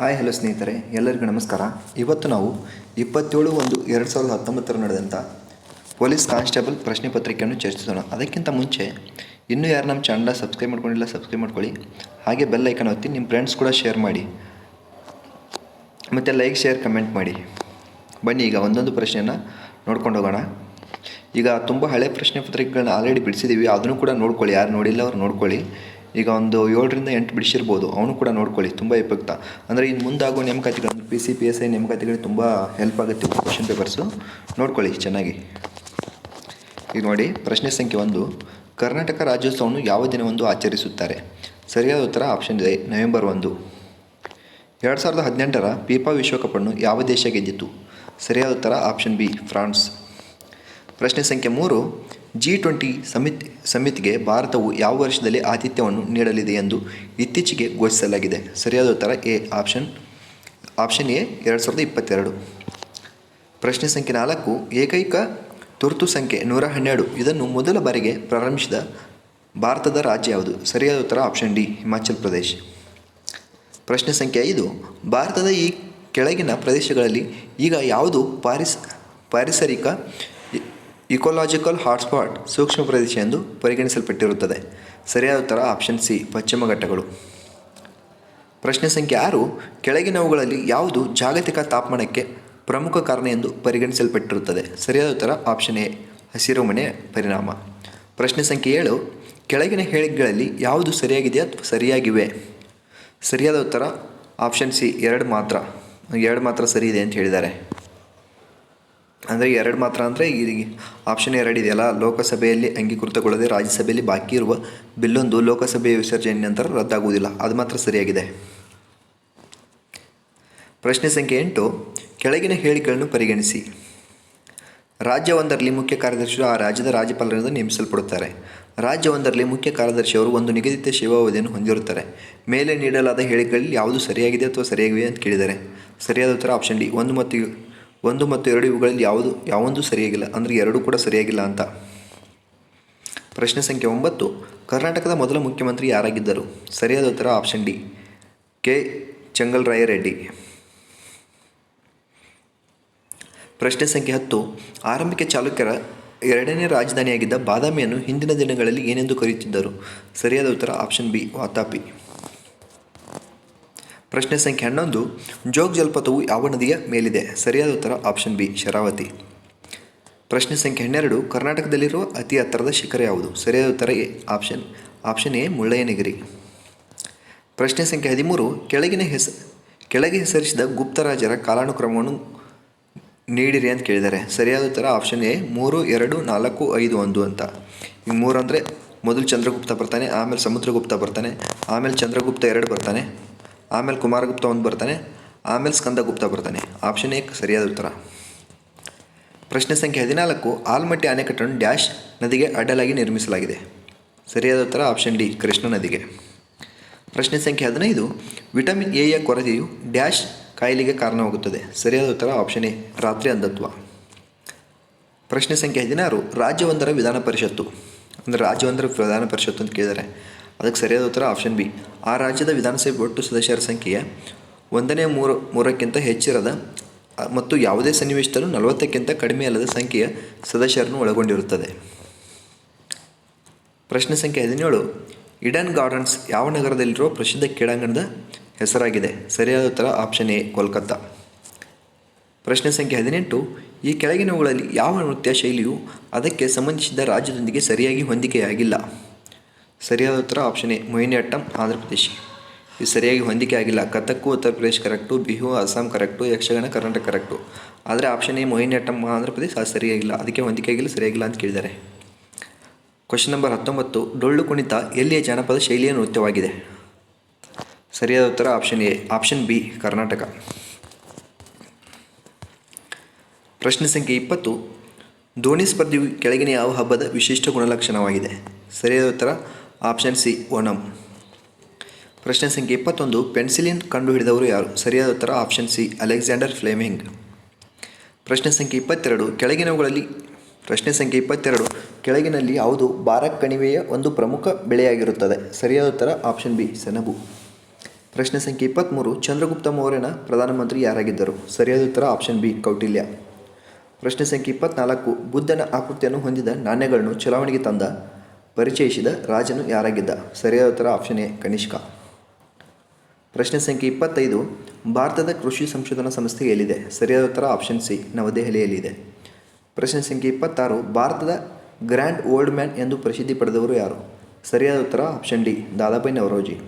Hi hello ಸ್ನೇಹಿತರೆ, ಎಲ್ಲರಿಗೂ ನಮಸ್ಕಾರ. ಇವತ್ತು ನಾವು ಇಪ್ಪತ್ತೇಳು ಒಂದು ಎರಡು ಸಾವಿರದ ಹತ್ತೊಂಬತ್ತರ ನಡೆದಂಥ ಪೊಲೀಸ್ ಕಾನ್ಸ್ಟೇಬಲ್ ಪ್ರಶ್ನೆ ಪತ್ರಿಕೆಯನ್ನು ಚರ್ಚಿಸೋಣ. ಅದಕ್ಕಿಂತ ಮುಂಚೆ ಇನ್ನೂ ಯಾರು ನಮ್ಮ ಚಾನಲ್ನ ಸಬ್ಸ್ಕ್ರೈಬ್ ಮಾಡ್ಕೊಂಡಿಲ್ಲ ಸಬ್ಸ್ಕ್ರೈಬ್ ಮಾಡ್ಕೊಳ್ಳಿ. ಹಾಗೆ ಬೆಲ್ ಐಕನ್ ಒತ್ತಿ ನಿಮ್ಮ ಫ್ರೆಂಡ್ಸ್ ಕೂಡ ಶೇರ್ ಮಾಡಿ. ಮತ್ತು ಲೈಕ್ ಶೇರ್ ಕಮೆಂಟ್ ಮಾಡಿ. ಬನ್ನಿ, ಈಗ ಒಂದೊಂದು ಪ್ರಶ್ನೆಯನ್ನು ನೋಡ್ಕೊಂಡು ಹೋಗೋಣ. ಈಗ ತುಂಬ ಹಳೆ ಪ್ರಶ್ನೆ ಪತ್ರಿಕೆಗಳನ್ನ ಆಲ್ರೆಡಿ ಬಿಡಿಸಿದ್ದೀವಿ ಅದನ್ನು ಕೂಡ ನೋಡ್ಕೊಳ್ಳಿ. ಯಾರು ನೋಡಿಲ್ಲ ಅವ್ರು ನೋಡ್ಕೊಳ್ಳಿ. ಈಗ ಒಂದು ಏಳರಿಂದ ಎಂಟು ಬಿಡಿಸಿರ್ಬೋದು. ಅವನು ಕೂಡ ನೋಡ್ಕೊಳ್ಳಿ, ತುಂಬ ಉಪಯುಕ್ತ. ಅಂದರೆ ಇನ್ನು ಮುಂದಾಗುವ ನೇಮಕಾತಿಗಳು P C P S I ನೇಮಕಾತಿಗಳಿಗೆ ತುಂಬ ಹೆಲ್ಪ್ ಆಗುತ್ತೆ ಕ್ವಶನ್ ಪೇಪರ್ಸು ನೋಡ್ಕೊಳ್ಳಿ ಚೆನ್ನಾಗಿ. ಈಗ ನೋಡಿ, ಪ್ರಶ್ನೆ ಸಂಖ್ಯೆ ಒಂದು. ಕರ್ನಾಟಕ ರಾಜ್ಯೋತ್ಸವವನ್ನು ಯಾವ ದಿನವೊಂದು ಆಚರಿಸುತ್ತಾರೆ? ಸರಿಯಾದ ಉತ್ತರ ಆಪ್ಷನ್ ಇದೆ, ನವೆಂಬರ್ ಒಂದು. ಎರಡು ಸಾವಿರದ ಹದಿನೆಂಟರ ವಿಶ್ವಕಪ್ ವಿಶ್ವಕಪ್ಪನ್ನು ಯಾವ ದೇಶ ಗೆದ್ದಿತ್ತು ಸರಿಯಾದ ಉತ್ತರ ಆಪ್ಷನ್ ಬಿ ಫ್ರಾನ್ಸ್. ಪ್ರಶ್ನೆ ಸಂಖ್ಯೆ ಮೂರು. ಜಿ ಟ್ವೆಂಟಿ ಸಮಿತಿ, ಸಮಿತಿಗೆ ಭಾರತವು ಯಾವ ವರ್ಷದಲ್ಲಿ ಆತಿಥ್ಯವನ್ನು ನೀಡಲಿದೆ ಎಂದು ಇತ್ತೀಚೆಗೆ ಘೋಷಿಸಲಾಗಿದೆ. ಸರಿಯಾದ ಉತ್ತರ ಎ, ಆಪ್ಷನ್ ಆಪ್ಷನ್ ಎ, ಎರಡು ಸಾವಿರದ ಇಪ್ಪತ್ತೆರಡು. ಪ್ರಶ್ನೆ ಸಂಖ್ಯೆ ನಾಲ್ಕು, ಏಕೈಕ ತುರ್ತು ಸಂಖ್ಯೆ ನೂರ ಹನ್ನೆರಡು. ಇದನ್ನು ಮೊದಲ ಬಾರಿಗೆ ಪ್ರಾರಂಭಿಸಿದ ಭಾರತದ ರಾಜ್ಯ ಯಾವುದು? ಸರಿಯಾದ ಉತ್ತರ ಆಪ್ಷನ್ ಡಿ, ಹಿಮಾಚಲ್ ಪ್ರದೇಶ್. ಪ್ರಶ್ನೆ ಸಂಖ್ಯೆ ಐದು, ಭಾರತದ ಈ ಕೆಳಗಿನ ಪ್ರದೇಶಗಳಲ್ಲಿ ಈಗ ಯಾವುದು ಪಾರಿಸ್, ಪಾರಿಸರಿಕ ಇಕೋಲಾಜಿಕಲ್ ಹಾಟ್ಸ್ಪಾಟ್ ಸೂಕ್ಷ್ಮ ಪ್ರದೇಶ ಎಂದು ಪರಿಗಣಿಸಲ್ಪಟ್ಟಿರುತ್ತದೆ. ಸರಿಯಾದ ಉತ್ತರ ಆಪ್ಷನ್ ಸಿ, ಪಶ್ಚಿಮ ಘಟ್ಟಗಳು. ಪ್ರಶ್ನೆ ಸಂಖ್ಯೆ ಆರು, ಕೆಳಗಿನವುಗಳಲ್ಲಿ ಯಾವುದು ಜಾಗತಿಕ ತಾಪಮಾನಕ್ಕೆ ಪ್ರಮುಖ ಕಾರಣ ಎಂದು ಪರಿಗಣಿಸಲ್ಪಟ್ಟಿರುತ್ತದೆ? ಸರಿಯಾದ ಉತ್ತರ ಆಪ್ಷನ್ ಎ ಹಸಿರುಮನೆ ಪರಿಣಾಮ. ಪ್ರಶ್ನೆ ಸಂಖ್ಯೆ ಏಳು, ಕೆಳಗಿನ ಹೇಳಿಕೆಗಳಲ್ಲಿ ಯಾವುದು ಸರಿಯಾಗಿದೆ ಅಥವಾ ಸರಿಯಾಗಿವೆ? ಸರಿಯಾದ ಉತ್ತರ ಆಪ್ಷನ್ ಸಿ, ಎರಡು ಮಾತ್ರ. ಎರಡು ಮಾತ್ರ ಸರಿ ಇದೆ ಅಂತ ಹೇಳಿದ್ದಾರೆ. ಅಂದರೆ ಎರಡು ಮಾತ್ರ ಅಂದರೆ ಈ ಆಪ್ಷನ್ ಎರಡು ಇದೆಯಲ್ಲ, ಲೋಕಸಭೆಯಲ್ಲಿ ಅಂಗೀಕೃತಗೊಳ್ಳದೆ ರಾಜ್ಯಸಭೆಯಲ್ಲಿ ಬಾಕಿ ಇರುವ ಬಿಲ್ಲೊಂದು ಲೋಕಸಭೆಯ ವಿಸರ್ಜನೆ ನಂತರ ರದ್ದಾಗುವುದಿಲ್ಲ. ಅದು ಮಾತ್ರ ಸರಿಯಾಗಿದೆ. ಪ್ರಶ್ನೆ ಸಂಖ್ಯೆ ಎಂಟು, ಕೆಳಗಿನ ಹೇಳಿಕೆಗಳನ್ನು ಪರಿಗಣಿಸಿ. ರಾಜ್ಯವೊಂದರಲ್ಲಿ ಮುಖ್ಯ ಕಾರ್ಯದರ್ಶಿಯು ಆ ರಾಜ್ಯದ ರಾಜ್ಯಪಾಲರಿಂದ ನೇಮಿಸಲ್ಪಡುತ್ತಾರೆ. ರಾಜ್ಯವೊಂದರಲ್ಲಿ ಮುಖ್ಯ ಕಾರ್ಯದರ್ಶಿಯವರು ಒಂದು ನಿಗದಿತ ಸೇವಾವಧಿಯನ್ನು ಹೊಂದಿರುತ್ತಾರೆ. ಮೇಲೆ ನೀಡಲಾದ ಹೇಳಿಕೆಗಳಲ್ಲಿ ಯಾವುದು ಸರಿಯಾಗಿದೆ ಅಥವಾ ಸರಿಯಾಗಿವೆ ಅಂತ ಕೇಳಿದರೆ, ಸರಿಯಾದ ಉತ್ತರ ಆಪ್ಷನ್ ಡಿ. ಒಂದು ಮತ್ತು ಒಂದು ಮತ್ತು ಎರಡು ಇವುಗಳಲ್ಲಿ ಯಾವುದು ಯಾವೊಂದು ಸರಿಯಾಗಿಲ್ಲ. ಅಂದರೆ ಎರಡೂ ಕೂಡ ಸರಿಯಾಗಿಲ್ಲ ಅಂತ. ಪ್ರಶ್ನೆ ಸಂಖ್ಯೆ ಒಂಬತ್ತು. ಕರ್ನಾಟಕದ ಮೊದಲ ಮುಖ್ಯಮಂತ್ರಿ ಯಾರಾಗಿದ್ದರು? ಸರಿಯಾದ ಉತ್ತರ ಆಪ್ಷನ್ ಡಿ. ಕೆ. ಚಂಗಲ್ರಾಯರೆಡ್ಡಿ. ಪ್ರಶ್ನೆ ಸಂಖ್ಯೆ ಹತ್ತು. ಆರಂಭಿಕ ಚಾಲುಕ್ಯರ ಎರಡನೇ ರಾಜಧಾನಿಯಾಗಿದ್ದ ಬಾದಾಮಿಯನ್ನು ಹಿಂದಿನ ದಿನಗಳಲ್ಲಿ ಏನೆಂದು ಕರೆಯುತ್ತಿದ್ದರು? ಸರಿಯಾದ ಉತ್ತರ ಆಪ್ಷನ್ ಬಿ, ವಾತಾಪಿ. ಪ್ರಶ್ನೆ ಸಂಖ್ಯೆ ಹನ್ನೊಂದು, ಜೋಗ್ ಜಲಪಾತವು ಯಾವ ನದಿಯ ಮೇಲಿದೆ? ಸರಿಯಾದ ಉತ್ತರ ಆಪ್ಷನ್ ಬಿ ಶರಾವತಿ. ಪ್ರಶ್ನೆ ಸಂಖ್ಯೆ ಹನ್ನೆರಡು, ಕರ್ನಾಟಕದಲ್ಲಿರುವ ಅತಿ ಹತ್ತಿರದ ಶಿಖರ ಯಾವುದು? ಸರಿಯಾದ ಉತ್ತರ A option option A, Mullayanagiri. ಪ್ರಶ್ನೆ ಸಂಖ್ಯೆ ಹದಿಮೂರು, ಕೆಳಗಿನ ಹೆಸ, ಕೆಳಗೆ ಹೆಸರಿಸಿದ ಗುಪ್ತರಾಜರ ಕಾಲಾನುಕ್ರಮವನ್ನು ನೀಡಿರಿ ಅಂತ ಕೇಳಿದ್ದಾರೆ. ಸರಿಯಾದ ಉತ್ತರ ಆಪ್ಷನ್ ಎ, ಮೂರು, ಎರಡು, ನಾಲ್ಕು, ಐದು, ಒಂದು ಅಂತ. ಈಗ ಮೂರು ಅಂದರೆ ಮೊದಲು ಚಂದ್ರಗುಪ್ತ ಬರ್ತಾನೆ, ಆಮೇಲೆ ಸಮುದ್ರಗುಪ್ತ ಬರ್ತಾನೆ, ಆಮೇಲೆ ಚಂದ್ರಗುಪ್ತ ಎರಡು ಬರ್ತಾನೆ. ಆಮೇಲೆ ಕುಮಾರಗುಪ್ತ ಒಂದು ಬರ್ತಾನೆ, ಆಮೇಲೆ ಸ್ಕಂದಗುಪ್ತ ಬರ್ತಾನೆ. ಆಪ್ಷನ್ ಎ ಸರಿಯಾದ ಉತ್ತರ. ಪ್ರಶ್ನೆ ಸಂಖ್ಯೆ ಹದಿನಾಲ್ಕು, ಆಲ್ಮಟ್ಟಿ ಅಣೆಕಟ್ಟನ್ನು ಡ್ಯಾಶ್ ನದಿಗೆ ಅಡ್ಡಲಾಗಿ ನಿರ್ಮಿಸಲಾಗಿದೆ. ಸರಿಯಾದ ಉತ್ತರ ಆಪ್ಷನ್ ಡಿ ಕೃಷ್ಣ ನದಿಗೆ. ಪ್ರಶ್ನೆ ಸಂಖ್ಯೆ ಹದಿನೈದು, ವಿಟಮಿನ್ ಎಯ ಕೊರತೆಯು ಡ್ಯಾಶ್ ಕಾಯಿಲೆಗೆ ಕಾರಣವಾಗುತ್ತದೆ. ಸರಿಯಾದ ಉತ್ತರ ಆಪ್ಷನ್ ಎ ರಾತ್ರಿ ಅಂಧತ್ವ. ಪ್ರಶ್ನೆ ಸಂಖ್ಯೆ ಹದಿನಾರು, ರಾಜ್ಯವೊಂದರ ವಿಧಾನ ಪರಿಷತ್ತು. ಅಂದರೆ ರಾಜ್ಯವೊಂದರ ವಿಧಾನ ಪರಿಷತ್ತು ಅಂತ ಕೇಳಿದ್ದಾರೆ ಅದಕ್ಕೆ ಸರಿಯಾದ ಉತ್ತರ ಆಪ್ಷನ್ ಬಿ. ಆ ರಾಜ್ಯದ ವಿಧಾನಸಭೆ ಒಟ್ಟು ಸದಸ್ಯರ ಸಂಖ್ಯೆಯ ಒಂದನೇ ಮೂರು, ಮೂರಕ್ಕಿಂತ ಹೆಚ್ಚಿರದ ಮತ್ತು ಯಾವುದೇ ಸನ್ನಿವೇಶದಲ್ಲೂ ನಲವತ್ತಕ್ಕಿಂತ ಕಡಿಮೆ ಅಲ್ಲದ ಸಂಖ್ಯೆಯ ಸದಸ್ಯರನ್ನು ಒಳಗೊಂಡಿರುತ್ತದೆ. ಪ್ರಶ್ನೆ ಸಂಖ್ಯೆ ಹದಿನೇಳು. ಇಡನ್ ಗಾರ್ಡನ್ಸ್ ಯಾವ ನಗರದಲ್ಲಿರುವ ಪ್ರಸಿದ್ಧ ಕ್ರೀಡಾಂಗಣದ ಹೆಸರಾಗಿದೆ? ಸರಿಯಾದ ಉತ್ತರ ಆಪ್ಷನ್ ಎ, ಕೋಲ್ಕತ್ತಾ. ಪ್ರಶ್ನೆ ಸಂಖ್ಯೆ ಹದಿನೆಂಟು. ಈ ಕೆಳಗಿನವುಗಳಲ್ಲಿ ಯಾವ ನೃತ್ಯ ಶೈಲಿಯು ಅದಕ್ಕೆ ಸಂಬಂಧಿಸಿದ ರಾಜ್ಯದೊಂದಿಗೆ ಸರಿಯಾಗಿ ಹೊಂದಿಕೆಯಾಗಿಲ್ಲ? ಸರಿಯಾದ ಉತ್ತರ ಆಪ್ಷನ್ ಎ ಮೊಹಿನಿಯಟ್ಟಂ ಆಂಧ್ರ ಪ್ರದೇಶ್. ಇದು ಸರಿಯಾಗಿ ಹೊಂದಿಕೆ ಆಗಿಲ್ಲ. Kathak Uttar Pradesh correct Bihu, Assam correct Yakshagana Karnataka correct ಆದರೆ ಆಪ್ಷನ್ ಎ ಮೊಹಿನಿಯಟ್ಟಂ ಆಂಧ್ರ ಪ್ರದೇಶ ಅದು ಸರಿಯಾಗಿಲ್ಲ. ಅದಕ್ಕೆ ಹೊಂದಿಕೆ ಆಗಿಲ್ಲ, ಸರಿಯಾಗಿಲ್ಲ ಅಂತ ಕೇಳಿದ್ದಾರೆ. ಕ್ವಶನ್ ನಂಬರ್ ಹತ್ತೊಂಬತ್ತು, ಡೊಳ್ಳು ಕುಣಿತ ಎಲ್ಲಿಯ ಜಾನಪದ ಶೈಲಿಯ ನೃತ್ಯವಾಗಿದೆ? ಸರಿಯಾದ ಉತ್ತರ option A option B, Karnataka. ಪ್ರಶ್ನೆ ಸಂಖ್ಯೆ ಇಪ್ಪತ್ತು ಧೋನಿ ಸ್ಪರ್ಧೆಯು ಕೆಳಗಿನ ಯಾವ ಹಬ್ಬದ ವಿಶಿಷ್ಟ ಗುಣಲಕ್ಷಣವಾಗಿದೆ? ಸರಿಯಾದ ಉತ್ತರ ಆಪ್ಷನ್ ಸಿ ಓಣಂ ಪ್ರಶ್ನೆ ಸಂಖ್ಯೆ ಇಪ್ಪತ್ತೊಂದು ಪೆನ್ಸಿಲಿನ್ ಕಂಡುಹಿಡಿದವರು ಯಾರು? ಸರಿಯಾದ ಉತ್ತರ ಆಪ್ಷನ್ ಸಿ ಅಲೆಕ್ಸಾಂಡರ್ ಫ್ಲೇಮಿಂಗ್ ಪ್ರಶ್ನೆ ಸಂಖ್ಯೆ ಇಪ್ಪತ್ತೆರಡು, ಕೆಳಗಿನವುಗಳಲ್ಲಿ, ಪ್ರಶ್ನೆ ಸಂಖ್ಯೆ ಇಪ್ಪತ್ತೆರಡು, ಕೆಳಗಿನಲ್ಲಿ ಯಾವುದು ಬಾರಕ್ ಕಣಿವೆಯ ಒಂದು ಪ್ರಮುಖ ಬೆಳೆಯಾಗಿರುತ್ತದೆ? ಸರಿಯಾದ ಉತ್ತರ ಆಪ್ಷನ್ ಬಿ ಸೆಣಬು. ಪ್ರಶ್ನೆ ಸಂಖ್ಯೆ ಇಪ್ಪತ್ತ್ಮೂರು ಚಂದ್ರಗುಪ್ತ ಮೌರ್ಯನ ಪ್ರಧಾನಮಂತ್ರಿ ಯಾರಾಗಿದ್ದರು? ಸರಿಯಾದ ಉತ್ತರ ಆಪ್ಷನ್ ಬಿ ಕೌಟಿಲ್ಯ. ಪ್ರಶ್ನೆ ಸಂಖ್ಯೆ ಇಪ್ಪತ್ನಾಲ್ಕು, ಬುದ್ಧನ ಆಕೃತಿಯನ್ನು ಹೊಂದಿದ ನಾಣ್ಯಗಳನ್ನು ಚಲಾವಣೆಗೆ ತಂದ ಪರಿಚಯಿಸಿದ ರಾಜನು ಯಾರಾಗಿದ್ದ? ಸರಿಯಾದ ಉತ್ತರ ಆಪ್ಷನ್ ಎ, ಕನಿಷ್ಕ. ಪ್ರಶ್ನೆ ಸಂಖ್ಯೆ ಇಪ್ಪತ್ತೈದು, ಭಾರತದ ಕೃಷಿ ಸಂಶೋಧನಾ ಸಂಸ್ಥೆ ಎಲ್ಲಿದೆ? ಸರಿಯಾದ ಉತ್ತರ ಆಪ್ಷನ್ ಸಿ ನವದೆಹಲಿಯಲ್ಲಿದೆ ಪ್ರಶ್ನೆ ಸಂಖ್ಯೆ ಇಪ್ಪತ್ತಾರು, ಭಾರತದ ಗ್ರ್ಯಾಂಡ್ ಓಲ್ಡ್ ಮ್ಯಾನ್ ಎಂದು ಪ್ರಸಿದ್ಧಿ ಪಡೆದವರು ಯಾರು? ಸರಿಯಾದ ಉತ್ತರ ಆಪ್ಷನ್ ಡಿ ದಾದಾಬಾಯಿ ನವರೋಜಿ.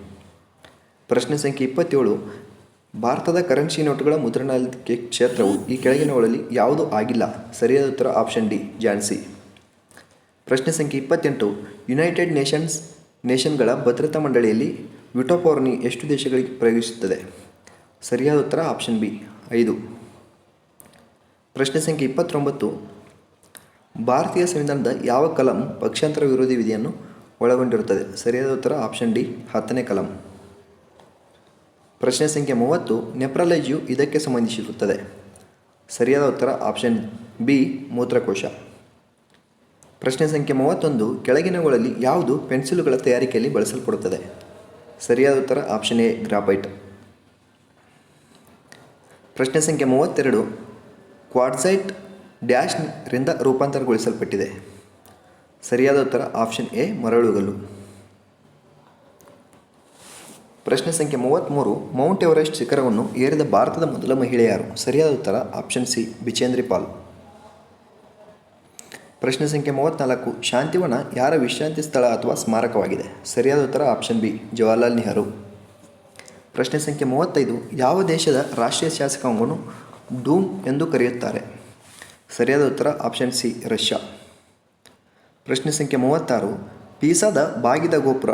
ಪ್ರಶ್ನೆ ಸಂಖ್ಯೆ ಇಪ್ಪತ್ತೇಳು, ಭಾರತದ ಕರೆನ್ಸಿ ನೋಟುಗಳ ಮುದ್ರಣಾಲಯಕ್ಕೆ ಕ್ಷೇತ್ರವು ಈ ಕೆಳಗಿನವುಗಳಲ್ಲಿ ಯಾವುದೂ ಆಗಿಲ್ಲ? ಸರಿಯಾದ ಉತ್ತರ ಆಪ್ಷನ್ ಡಿ, ಝಾನ್ಸಿ. ಪ್ರಶ್ನೆ ಸಂಖ್ಯೆ ಇಪ್ಪತ್ತೆಂಟು. ಯುನೈಟೆಡ್ ನೇಷನ್ಸ್ ನೇಷನ್ಗಳ ಭದ್ರತಾ ಮಂಡಳಿಯಲ್ಲಿ ವಿಟೋಪೋರ್ನಿ ಎಷ್ಟು ದೇಶಗಳಿಗೆ ಪ್ರಯೋಗಿಸುತ್ತದೆ ಸರಿಯಾದ ಉತ್ತರ ಆಪ್ಷನ್ ಬಿ ಐದು. ಪ್ರಶ್ನೆ ಸಂಖ್ಯೆ ಇಪ್ಪತ್ತೊಂಬತ್ತು. ಭಾರತೀಯ ಸಂವಿಧಾನದ ಯಾವ ಕಲಂ ಪಕ್ಷಾಂತರ ವಿರೋಧಿ ವಿಧಿಯನ್ನು ಒಳಗೊಂಡಿರುತ್ತದೆ? ಸರಿಯಾದ ಉತ್ತರ ಆಪ್ಷನ್ ಡಿ ಹತ್ತನೇ ಕಲಂ. ಪ್ರಶ್ನೆ ಸಂಖ್ಯೆ ಮೂವತ್ತು, ನೆಪ್ರಾಲಜಿಯು ಇದಕ್ಕೆ ಸಂಬಂಧಿಸಿರುತ್ತದೆ. ಸರಿಯಾದ ಉತ್ತರ ಆಪ್ಷನ್ ಬಿ ಮೂತ್ರಕೋಶ. ಪ್ರಶ್ನೆ ಸಂಖ್ಯೆ ಮೂವತ್ತೊಂದು, ಕೆಳಗಿನವುಗಳಲ್ಲಿ ಯಾವುದು ಪೆನ್ಸಿಲುಗಳ ತಯಾರಿಕೆಯಲ್ಲಿ ಬಳಸಲ್ಪಡುತ್ತದೆ? ಸರಿಯಾದ ಉತ್ತರ ಆಪ್ಷನ್ ಎ, ಗ್ರಾಫೈಟ್. ಪ್ರಶ್ನೆ ಸಂಖ್ಯೆ ಮೂವತ್ತೆರಡು, ಕ್ವಾಡ್ಸೈಟ್ ಡ್ಯಾಶ್ ರಿಂದ ರೂಪಾಂತರಗೊಳಿಸಲ್ಪಟ್ಟಿದೆ. ಸರಿಯಾದ ಉತ್ತರ ಆಪ್ಷನ್ ಎ, ಮರಳುಗಲ್ಲು. ಪ್ರಶ್ನೆ ಸಂಖ್ಯೆ ಮೂವತ್ತ್ಮೂರು ಮೌಂಟ್ ಎವರೆಸ್ಟ್ ಶಿಖರವನ್ನು ಏರಿದ ಭಾರತದ ಮೊದಲ ಮಹಿಳೆ ಯಾರು ಸರಿಯಾದ ಉತ್ತರ ಆಪ್ಷನ್ ಸಿ ಬಿಚೇಂದ್ರಿ ಪಾಲ್ ಪ್ರಶ್ನೆ ಸಂಖ್ಯೆ ಮೂವತ್ತ್ನಾಲ್ಕು ಶಾಂತಿವನ ಯಾರ ವಿಶ್ರಾಂತಿ ಸ್ಥಳ ಅಥವಾ ಸ್ಮಾರಕವಾಗಿದೆ? ಸರಿಯಾದ ಉತ್ತರ ಆಪ್ಷನ್ ಬಿ, ಜವಾಹರ್ಲಾಲ್ ನೆಹರು. ಪ್ರಶ್ನೆ ಸಂಖ್ಯೆ ಮೂವತ್ತೈದು, ಯಾವ ದೇಶದ ರಾಷ್ಟ್ರೀಯ ಶಾಸಕಾಂಗವನ್ನು ಡೂಮ್ ಎಂದು ಕರೆಯುತ್ತಾರೆ? ಸರಿಯಾದ ಉತ್ತರ ಆಪ್ಷನ್ ಸಿ, ರಷ್ಯಾ. ಪ್ರಶ್ನೆ ಸಂಖ್ಯೆ ಮೂವತ್ತಾರು, ಪೀಸಾದ ಬಾಗಿದ ಗೋಪುರ